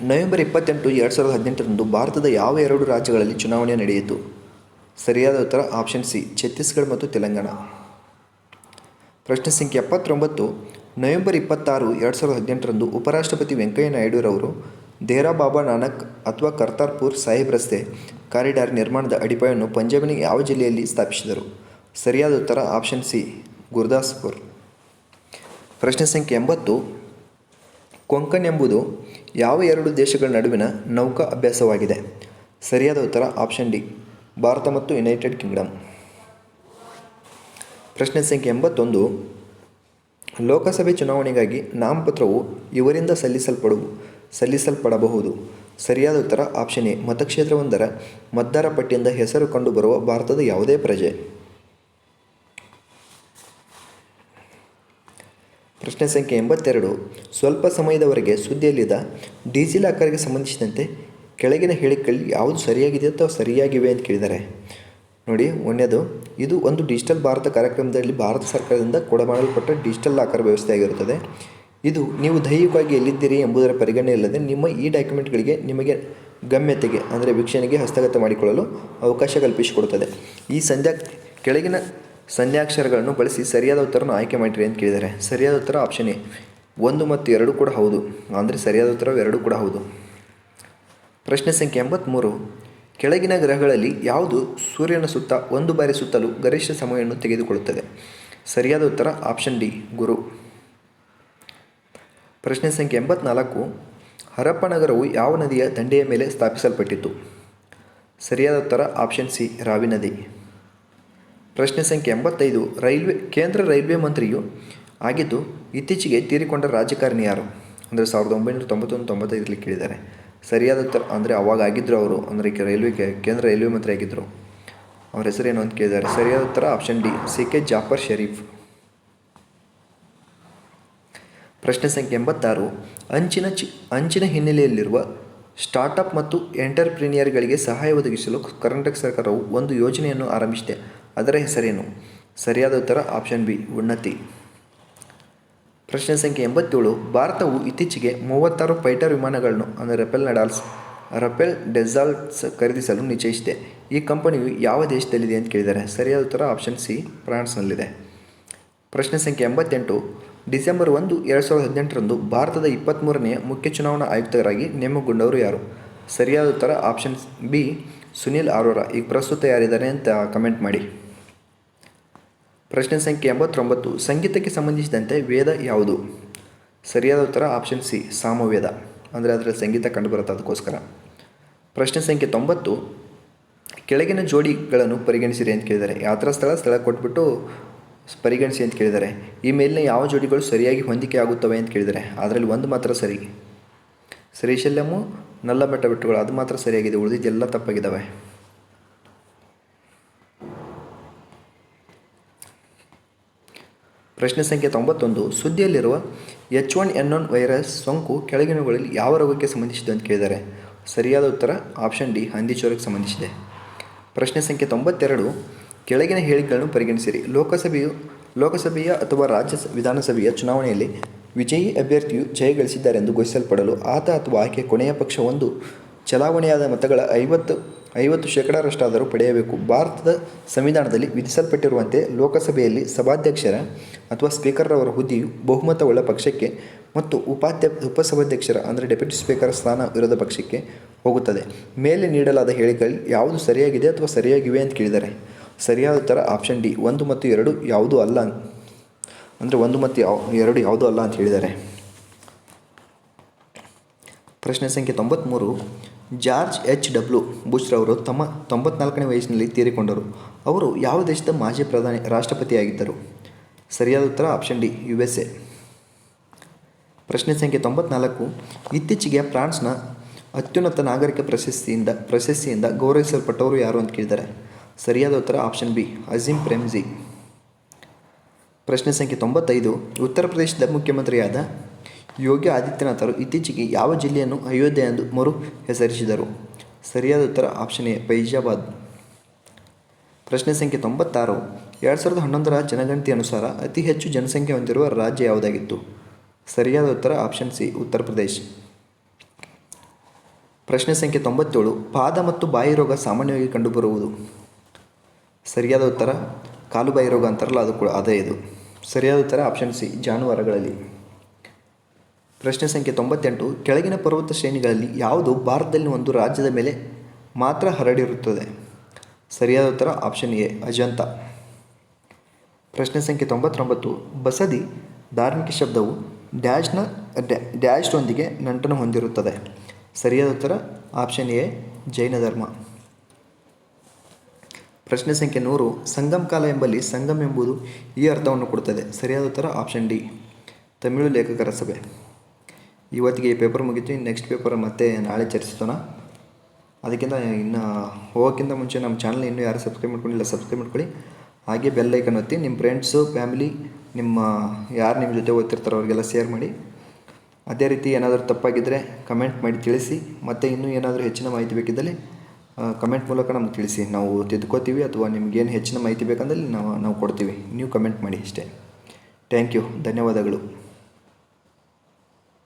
ನವೆಂಬರ್ ಇಪ್ಪತ್ತೆಂಟು, ಎರಡು ಸಾವಿರದ ಹದಿನೆಂಟರಂದು ಭಾರತದ ಯಾವ ಎರಡು ರಾಜ್ಯಗಳಲ್ಲಿ ಚುನಾವಣೆ ನಡೆಯಿತು? ಸರಿಯಾದ ಉತ್ತರ, ಆಪ್ಷನ್ ಸಿ, ಛತ್ತೀಸ್ಗಢ ಮತ್ತು ತೆಲಂಗಾಣ. ಪ್ರಶ್ನೆ ಸಂಖ್ಯೆ ಎಪ್ಪತ್ತೊಂಬತ್ತು, ನವೆಂಬರ್ ಇಪ್ಪತ್ತಾರು, ಎರಡು ಸಾವಿರದ ಹದಿನೆಂಟರಂದು ಉಪರಾಷ್ಟ್ರಪತಿ ವೆಂಕಯ್ಯ ನಾಯ್ಡುರವರು ದೇರಾ ಬಾಬಾ ನಾನಕ್ ಅಥವಾ ಕರ್ತಾರ್ಪುರ್ ಸಾಹಿಬ್ ರಸ್ತೆ ಕಾರಿಡಾರ್ ನಿರ್ಮಾಣದ ಅಡಿಪಾಯವನ್ನು ಪಂಜಾಬಿನ ಯಾವ ಜಿಲ್ಲೆಯಲ್ಲಿ ಸ್ಥಾಪಿಸಿದರು? ಸರಿಯಾದ ಉತ್ತರ ಆಪ್ಷನ್ ಸಿ, ಗುರುದಾಸ್ಪುರ್. ಪ್ರಶ್ನೆ ಸಂಖ್ಯೆ ಎಂಬತ್ತು, ಕೊಂಕಣ್ ಎಂಬುದು ಯಾವ ಎರಡು ದೇಶಗಳ ನಡುವಿನ ನೌಕಾ ಅಭ್ಯಾಸವಾಗಿದೆ? ಸರಿಯಾದ ಉತ್ತರ ಆಪ್ಷನ್ ಡಿ, ಭಾರತ ಮತ್ತು ಯುನೈಟೆಡ್ ಕಿಂಗ್ಡಮ್. ಪ್ರಶ್ನೆ ಸಂಖ್ಯೆ ಎಂಬತ್ತೊಂದು. ಲೋಕಸಭೆ ಚುನಾವಣೆಗಾಗಿ ನಾಮಪತ್ರವು ಇವರಿಂದ ಸಲ್ಲಿಸಲ್ಪಡು, ಸಲ್ಲಿಸಲ್ಪಡಬಹುದು. ಸರಿಯಾದ ಉತ್ತರ ಆಪ್ಷನ್ ಎ ಮತಕ್ಷೇತ್ರವೊಂದರ ಮತದಾರ ಪಟ್ಟಿಯಿಂದ ಹೆಸರು ಕಂಡುಬರುವ ಭಾರತದ ಯಾವುದೇ ಪ್ರಜೆ. ಪ್ರಶ್ನೆ ಸಂಖ್ಯೆ ಎಂಬತ್ತೆರಡು. ಸ್ವಲ್ಪ ಸಮಯದವರೆಗೆ ಸುದ್ದಿಯಲ್ಲಿದ್ದ ಡಿಜಿಲಾಕರ್ಗೆ ಸಂಬಂಧಿಸಿದಂತೆ ಕೆಳಗಿನ ಹೇಳಿಕೆಗಳಲ್ಲಿ ಯಾವುದು ಸರಿಯಾಗಿದೆ ಅಥವಾ ಸರಿಯಾಗಿವೆ ಅಂತ ಕೇಳಿದ್ದಾರೆ. ನೋಡಿ, ಒಂದನೇದು, ಇದು ಒಂದು ಡಿಜಿಟಲ್ ಭಾರತ ಕಾರ್ಯಕ್ರಮದಲ್ಲಿ ಭಾರತ ಸರ್ಕಾರದಿಂದ ಕೊಡಮಾಡಲ್ಪಟ್ಟ ಡಿಜಿಟಲ್ ಲಾಕರ್ ವ್ಯವಸ್ಥೆ ಆಗಿರುತ್ತದೆ. ಇದು ನೀವು ದೈಹಿಕವಾಗಿ ಎಲ್ಲಿದ್ದೀರಿ ಎಂಬುದರ ಪರಿಗಣನೆ ಇಲ್ಲದೆ ನಿಮ್ಮ ಈ ಡಾಕ್ಯುಮೆಂಟ್ಗಳಿಗೆ ನಿಮಗೆ ಗಮ್ಯತೆಗೆ, ಅಂದರೆ ವೀಕ್ಷಣೆಗೆ ಹಸ್ತಗತ ಮಾಡಿಕೊಳ್ಳಲು ಅವಕಾಶ ಕಲ್ಪಿಸಿಕೊಡುತ್ತದೆ. ಈ ಸಂಧ್ಯಾ, ಕೆಳಗಿನ ಸಂಧ್ಯಾಕ್ಷರಗಳನ್ನು ಬಳಸಿ ಸರಿಯಾದ ಉತ್ತರವನ್ನು ಆಯ್ಕೆ ಮಾಡಿರಿ ಅಂತ ಕೇಳಿದ್ದಾರೆ. ಸರಿಯಾದ ಉತ್ತರ ಆಪ್ಷನ್ ಎ, ಒಂದು ಮತ್ತು ಎರಡು ಕೂಡ ಹೌದು. ಅಂದರೆ ಸರಿಯಾದ ಉತ್ತರ ಎರಡು ಕೂಡ ಹೌದು. ಪ್ರಶ್ನೆ ಸಂಖ್ಯೆ ಎಂಬತ್ತ್ಮೂರು ಕೆಳಗಿನ ಗ್ರಹಗಳಲ್ಲಿ ಯಾವುದು ಸೂರ್ಯನ ಸುತ್ತ ಒಂದು ಬಾರಿ ಸುತ್ತಲೂ ಗರಿಷ್ಠ ಸಮಯವನ್ನು ತೆಗೆದುಕೊಳ್ಳುತ್ತದೆ? ಸರಿಯಾದ ಉತ್ತರ ಆಪ್ಷನ್ ಡಿ, ಗುರು. ಪ್ರಶ್ನೆ ಸಂಖ್ಯೆ ಎಂಬತ್ನಾಲ್ಕು. ಹರಪ್ಪನಗರವು ಯಾವ ನದಿಯ ದಂಡೆಯ ಮೇಲೆ ಸ್ಥಾಪಿಸಲ್ಪಟ್ಟಿತು ಸರಿಯಾದ ಉತ್ತರ ಆಪ್ಷನ್ ಸಿ, ರಾವಿ ನದಿ. ಪ್ರಶ್ನೆ ಸಂಖ್ಯೆ ಎಂಬತ್ತೈದು. ರೈಲ್ವೆ, ಕೇಂದ್ರ ರೈಲ್ವೆ ಮಂತ್ರಿಯು ಆಗಿದ್ದು ಇತ್ತೀಚೆಗೆ ತೀರಿಕೊಂಡ ರಾಜಕಾರಣಿ ಯಾರು? ಅಂದರೆ ಸಾವಿರದ ಒಂಬೈನೂರ ತೊಂಬತ್ತೊಂದು ತೊಂಬತ್ತೈದರಲ್ಲಿ ಕೇಳಿದ್ದಾರೆ. ಸರಿಯಾದ ಉತ್ತರ, ಅಂದರೆ ಅವಾಗ ಆಗಿದ್ದರು ಅವರು, ಅಂದರೆ ಕೆ- ರೈಲ್ವೆ ಕೇಂದ್ರ ರೈಲ್ವೆ ಮಂತ್ರಿ ಆಗಿದ್ದರು ಅವ್ರ ಹೆಸರೇನು ಅಂತ ಕೇಳಿದ್ದಾರೆ ಸರಿಯಾದ ಉತ್ತರ option D C K Jaffer Sharief ಪ್ರಶ್ನೆ ಸಂಖ್ಯೆ ಎಂಬತ್ತಾರು, ಅಂಚಿನ ಚಿ, ಅಂಚಿನ ಹಿನ್ನೆಲೆಯಲ್ಲಿರುವ ಸ್ಟಾರ್ಟಪ್ ಮತ್ತು ಎಂಟರ್ಪ್ರಿನಿಯರ್ಗಳಿಗೆ ಸಹಾಯ ಒದಗಿಸಲು ಕರ್ನಾಟಕ ಸರ್ಕಾರವು ಒಂದು ಯೋಜನೆಯನ್ನು ಆರಂಭಿಸಿದೆ. ಅದರ ಹೆಸರೇನು? ಸರಿಯಾದ ಉತ್ತರ ಆಪ್ಷನ್ ಬಿ ಉನ್ನತಿ. ಪ್ರಶ್ನೆ ಸಂಖ್ಯೆ ಎಂಬತ್ತೇಳು, ಭಾರತವು ಇತ್ತೀಚೆಗೆ ಮೂವತ್ತಾರು ಫೈಟರ್ ವಿಮಾನಗಳನ್ನು, ಅಂದರೆ ರಫೇಲ್, ನಡಾಲ್ಸ್, ರಫೇಲ್, ಡೆಸಾಲ್ಟ್ಸ್ ಖರೀದಿಸಲು ನಿಶ್ಚಯಿಸಿದೆ. ಈ ಕಂಪನಿಯು ಯಾವ ದೇಶದಲ್ಲಿದೆ ಅಂತ ಕೇಳಿದ್ದಾರೆ ಸರಿಯಾದ ಉತ್ತರ ಆಪ್ಷನ್ ಸಿ, ಫ್ರಾನ್ಸ್ನಲ್ಲಿದೆ. ಪ್ರಶ್ನೆ ಸಂಖ್ಯೆ ಎಂಬತ್ತೆಂಟು, ಡಿಸೆಂಬರ್ ಒಂದು, ಎರಡು ಸಾವಿರದ ಹದಿನೆಂಟರಂದು ಭಾರತದ ಇಪ್ಪತ್ತ್ಮೂರನೆಯ ಮುಖ್ಯ ಚುನಾವಣಾ ಆಯುಕ್ತರಾಗಿ ನೇಮಕಗೊಂಡವರು ಯಾರು? ಸರಿಯಾದ ಉತ್ತರ ಆಪ್ಷನ್ ಬಿ, ಸುನಿಲ್ ಅರೋರಾ. ಈಗ ಪ್ರಸ್ತುತ ಯಾರಿದ್ದಾರೆ ಅಂತ ಕಮೆಂಟ್ ಮಾಡಿ. ಪ್ರಶ್ನೆ ಸಂಖ್ಯೆ ಎಂಬತ್ತೊಂಬತ್ತು, ಸಂಗೀತಕ್ಕೆ ಸಂಬಂಧಿಸಿದಂತೆ ವೇದ ಯಾವುದು? ಸರಿಯಾದ ಉತ್ತರ ಆಪ್ಷನ್ ಸಿ ಸಾಮವೇದ. ಅಂದರೆ ಅದರಲ್ಲಿ ಸಂಗೀತ ಕಂಡುಬರುತ್ತೆ ಅದಕ್ಕೋಸ್ಕರ. ಪ್ರಶ್ನೆ ಸಂಖ್ಯೆ ತೊಂಬತ್ತು, ಕೆಳಗಿನ ಜೋಡಿಗಳನ್ನು ಪರಿಗಣಿಸಿರಿ ಅಂತ ಕೇಳಿದ್ದಾರೆ. ಯಾತ್ರಾ ಸ್ಥಳ ಸ್ಥಳ ಕೊಟ್ಬಿಟ್ಟು ಪರಿಗಣಿಸಿ ಅಂತ ಕೇಳಿದ್ದಾರೆ. ಈ ಮೇಲಿನ ಯಾವ ಜೋಡಿಗಳು ಸರಿಯಾಗಿ ಹೊಂದಿಕೆ ಆಗುತ್ತವೆ ಅಂತ ಕೇಳಿದ್ದಾರೆ. ಅದರಲ್ಲಿ ಒಂದು ಮಾತ್ರ ಸರಿ. ಶ್ರೀಶಲ್ಯಮು ನಲ್ಲ ಬೆಟ್ಟ ಬೆಟ್ಟಗಳು, ಅದು ಮಾತ್ರ ಸರಿಯಾಗಿದೆ, ಉಳಿದಿದ್ದೆಲ್ಲ ತಪ್ಪಾಗಿದ್ದಾವೆ. ಪ್ರಶ್ನೆ ಸಂಖ್ಯೆ ತೊಂಬತ್ತೊಂದು, ಸುದ್ದಿಯಲ್ಲಿರುವ H one N one virus ಸೋಂಕು ಕೆಳಗಿನವುಗಳಲ್ಲಿ ಯಾವ ರೋಗಕ್ಕೆ ಸಂಬಂಧಿಸಿದೆ ಅಂತ ಕೇಳಿದ್ದಾರೆ. ಸರಿಯಾದ ಉತ್ತರ ಆಪ್ಷನ್ ಡಿ ಹಂದಿಚೋರಕ್ಕೆ ಸಂಬಂಧಿಸಿದೆ. ಪ್ರಶ್ನೆ ಸಂಖ್ಯೆ ತೊಂಬತ್ತೆರಡು, ಕೆಳಗಿನ ಹೇಳಿಕೆಗಳನ್ನು ಪರಿಗಣಿಸಿರಿ. ಲೋಕಸಭೆಯು, ಲೋಕಸಭೆಯ ಅಥವಾ ರಾಜ್ಯ ವಿಧಾನಸಭೆಯ ಚುನಾವಣೆಯಲ್ಲಿ ವಿಜಯಿ ಅಭ್ಯರ್ಥಿಯು ಜಯಗಳಿಸಿದ್ದಾರೆಂದು ಘೋಷಿಸಲ್ಪಡಲು ಆತ ಅಥವಾ ಆಯ್ಕೆ ಕೊನೆಯ ಪಕ್ಷ ಒಂದು ಚಲಾವಣೆಯಾದ ಮತಗಳ ಐವತ್ತು ಐವತ್ತು ಶೇಕಡಾರಷ್ಟಾದರೂ ಪಡೆಯಬೇಕು. ಭಾರತದ ಸಂವಿಧಾನದಲ್ಲಿ ವಿಧಿಸಲ್ಪಟ್ಟಿರುವಂತೆ ಲೋಕಸಭೆಯಲ್ಲಿ ಸಭಾಧ್ಯಕ್ಷರ ಅಥವಾ ಸ್ಪೀಕರ್ರವರ ಹುದ್ದೆಯು ಬಹುಮತವುಳ್ಳ ಪಕ್ಷಕ್ಕೆ ಮತ್ತು ಉಪಾಧ್ಯ, ಉಪಸಭಾಧ್ಯಕ್ಷರ ಅಂದರೆ ಡೆಪ್ಯೂಟಿ ಸ್ಪೀಕರ್ ಸ್ಥಾನ ವಿರೋಧ ಪಕ್ಷಕ್ಕೆ ಹೋಗುತ್ತದೆ. ಮೇಲೆ ನೀಡಲಾದ ಹೇಳಿಕೆಗಳು ಯಾವುದು ಸರಿಯಾಗಿದೆ ಅಥವಾ ಸರಿಯಾಗಿವೆ ಅಂತ ಕೇಳಿದ್ದಾರೆ ಸರಿಯಾದ ಉತ್ತರ ಆಪ್ಷನ್ ಡಿ, ಒಂದು ಮತ್ತು ಎರಡು ಯಾವುದೂ ಅಲ್ಲ ಅಂದರೆ ಒಂದು ಮತ್ತು ಯಾವ ಎರಡು ಯಾವುದೂ ಅಲ್ಲ ಅಂತ ಹೇಳಿದ್ದಾರೆ ಪ್ರಶ್ನೆ ಸಂಖ್ಯೆ ತೊಂಬತ್ತ್ಮೂರು ಜಾರ್ಜ್ ಎಚ್. ಡಬ್ಲ್ಯೂ. ಬುಷ್ರವರು ತಮ್ಮ ತೊಂಬತ್ನಾಲ್ಕನೇ ವಯಸ್ಸಿನಲ್ಲಿ ತೀರಿಕೊಂಡರು. ಅವರು ಯಾವ ದೇಶದ ಮಾಜಿ ಪ್ರಧಾನಿ, ರಾಷ್ಟ್ರಪತಿಯಾಗಿದ್ದರು? ಸರಿಯಾದ ಉತ್ತರ option D U S A ಪ್ರಶ್ನೆ ಸಂಖ್ಯೆ ತೊಂಬತ್ನಾಲ್ಕು. ಇತ್ತೀಚೆಗೆ ಫ್ರಾನ್ಸ್ನ ಅತ್ಯುನ್ನತ ನಾಗರಿಕ ಪ್ರಶಸ್ತಿಯಿಂದ ಪ್ರಶಸ್ತಿಯಿಂದ ಗೌರವಿಸಲ್ಪಟ್ಟವರು ಯಾರು ಅಂತ ಕೇಳಿದ್ದಾರೆ ಸರಿಯಾದ ಉತ್ತರ ಆಪ್ಷನ್ ಬಿ, ಅಜೀಮ್ ಪ್ರೇಮ್ಜಿ. ಪ್ರಶ್ನೆ ಸಂಖ್ಯೆ ತೊಂಬತ್ತೈದು. ಉತ್ತರ ಪ್ರದೇಶದ ಮುಖ್ಯಮಂತ್ರಿಯಾದ ಯೋಗಿ ಆದಿತ್ಯನಾಥರು ಇತ್ತೀಚೆಗೆ ಯಾವ ಜಿಲ್ಲೆಯನ್ನು ಅಯೋಧ್ಯೆ ಎಂದು ಮರು ಹೆಸರಿಸಿದರು? ಸರಿಯಾದ ಉತ್ತರ ಆಪ್ಷನ್ ಎ, ಫೈಜಾಬಾದ್. ಪ್ರಶ್ನೆ ಸಂಖ್ಯೆ ತೊಂಬತ್ತಾರು. ಎರಡು ಸಾವಿರದ ಹನ್ನೊಂದರ ಜನಗಣತಿ ಅನುಸಾರ ಅತಿ ಹೆಚ್ಚು ಜನಸಂಖ್ಯೆ ಹೊಂದಿರುವ ರಾಜ್ಯ ಯಾವುದಾಗಿತ್ತು? ಸರಿಯಾದ ಉತ್ತರ ಆಪ್ಷನ್ ಸಿ, ಉತ್ತರ ಪ್ರದೇಶ್. ಪ್ರಶ್ನೆ ಸಂಖ್ಯೆ ತೊಂಬತ್ತೇಳು. ಪಾದ ಮತ್ತು ಬಾಯಿ ರೋಗ ಸಾಮಾನ್ಯವಾಗಿ ಕಂಡುಬರುವುದು? ಸರಿಯಾದ ಉತ್ತರ, ಕಾಲು ಬಾಯಿ ರೋಗ ಅಂತಾರಲ್ಲ, ಅದು ಕೂಡ ಅದೇ ಇದು. ಸರಿಯಾದ ಉತ್ತರ ಆಪ್ಷನ್ ಸಿ, ಜಾನುವಾರುಗಳಲ್ಲಿ. ಪ್ರಶ್ನೆ ಸಂಖ್ಯೆ ತೊಂಬತ್ತೆಂಟು, ಕೆಳಗಿನ ಪರ್ವತ ಶ್ರೇಣಿಗಳಲ್ಲಿ ಯಾವುದು ಭಾರತದಲ್ಲಿ ಒಂದು ರಾಜ್ಯದ ಮೇಲೆ ಮಾತ್ರ ಹರಡಿರುತ್ತದೆ? ಸರಿಯಾದ ಉತ್ತರ ಆಪ್ಷನ್ ಎ, ಅಜಂತ. ಪ್ರಶ್ನೆ ಸಂಖ್ಯೆ ತೊಂಬತ್ತೊಂಬತ್ತು, ಬಸದಿ ಧಾರ್ಮಿಕ ಶಬ್ದವು ಡ್ಯಾಶ್ನ ಡ್ಯಾ- ಡ್ಯಾಶ್ನೊಂದಿಗೆ ನಂಟನ್ನು ಹೊಂದಿರುತ್ತದೆ. ಸರಿಯಾದ ಉತ್ತರ ಆಪ್ಷನ್ ಎ, ಜೈನ ಧರ್ಮ. ಪ್ರಶ್ನೆ ಸಂಖ್ಯೆ ನೂರು, ಸಂಗಮ್ ಕಾಲ ಎಂಬಲ್ಲಿ ಸಂಗಮ್ ಎಂಬುದು ಈ ಅರ್ಥವನ್ನು ಕೊಡುತ್ತದೆ. ಸರಿಯಾದ ಉತ್ತರ ಆಪ್ಷನ್ ಡಿ. ತಮಿಳು ಲೇಖಕರ ಸಭೆ. ಇವತ್ತಿಗೆ ಈ ಪೇಪರ್ ಮುಗಿತು ನೆಕ್ಸ್ಟ್ ಪೇಪರ್ ಮತ್ತೆ ನಾಳೆ ಚರ್ಚಿಸೋಣ. ಅದಕ್ಕಿಂತ ಇನ್ನು ಹೋಗೋಕ್ಕಿಂತ ಮುಂಚೆ ನಮ್ಮ ಚಾನಲ್ ಇನ್ನೂ ಯಾರು ಸಬ್ಸ್ಕ್ರೈಬ್ ಮಾಡ್ಕೊಂಡಿಲ್ಲ ಸಬ್ಸ್ಕ್ರೈಬ್ ಮಾಡ್ಕೊಳ್ಳಿ. ಹಾಗೆ ಬೆಲ್ ಐಕನ್ ಒತ್ತಿ ನಿಮ್ಮ ಫ್ರೆಂಡ್ಸು ಫ್ಯಾಮಿಲಿ ನಿಮ್ಮ ಯಾರು ನಿಮ್ಮ ಜೊತೆ ಓದ್ತಿರ್ತಾರೋ ಅವ್ರಿಗೆಲ್ಲ ಶೇರ್ ಮಾಡಿ. ಅದೇ ರೀತಿ ಏನಾದರೂ ತಪ್ಪಾಗಿದ್ದರೆ ಕಮೆಂಟ್ ಮಾಡಿ ತಿಳಿಸಿ, ಮತ್ತು ಇನ್ನೂ ಏನಾದರೂ ಹೆಚ್ಚಿನ ಮಾಹಿತಿ ಬೇಕಿದ್ದಲ್ಲಿ ಕಮೆಂಟ್ ಮೂಲಕ ನಮ್ಗೆ ತಿಳಿಸಿ. ನಾವು ತಿದ್ಕೋತೀವಿ ಅಥವಾ ನಿಮ್ಗೇನು ಹೆಚ್ಚಿನ ಮಾಹಿತಿ ಬೇಕಂದಲ್ಲಿ ನಾವು ನಾವು ಕೊಡ್ತೀವಿ. ನೀವು ಕಮೆಂಟ್ ಮಾಡಿ ಅಷ್ಟೇ. ಥ್ಯಾಂಕ್ ಯು ಧನ್ಯವಾದಗಳು.